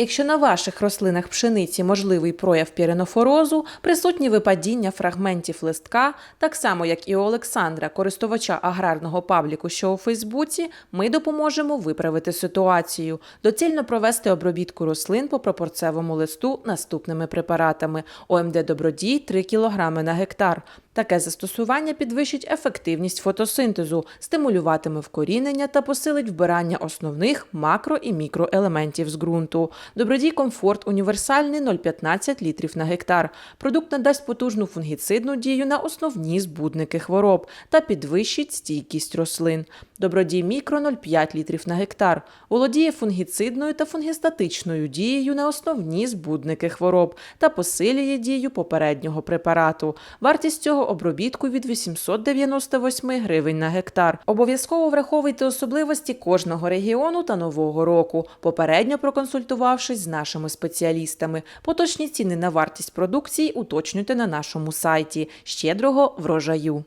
Якщо на ваших рослинах пшениці можливий прояв піренофорозу, присутні випадіння фрагментів листка, так само як і у Олександра, користувача аграрного пабліку, що у Фейсбуці, ми допоможемо виправити ситуацію. Доцільно провести обробітку рослин по пропорцевому листу наступними препаратами: ОМД Добродій 3 кг на гектар. Таке застосування підвищить ефективність фотосинтезу, стимулюватиме вкорінення та посилить вбирання основних макро і мікроелементів з ґрунту. Добродій комфорт універсальний 0,15 літрів на гектар. Продукт надасть потужну фунгіцидну дію на основні збудники хвороб та підвищить стійкість рослин. Добродій мікро 0,5 літрів на гектар. Володіє фунгіцидною та фунгістатичною дією на основні збудники хвороб та посилює дію попереднього препарату. Вартість цього обробітку від 898 гривень на гектар. Обов'язково враховуйте особливості кожного регіону та нового року, попередньо проконсультувавшись з нашими спеціалістами. Поточні ціни на вартість продукції уточнюйте на нашому сайті. Щедрого врожаю!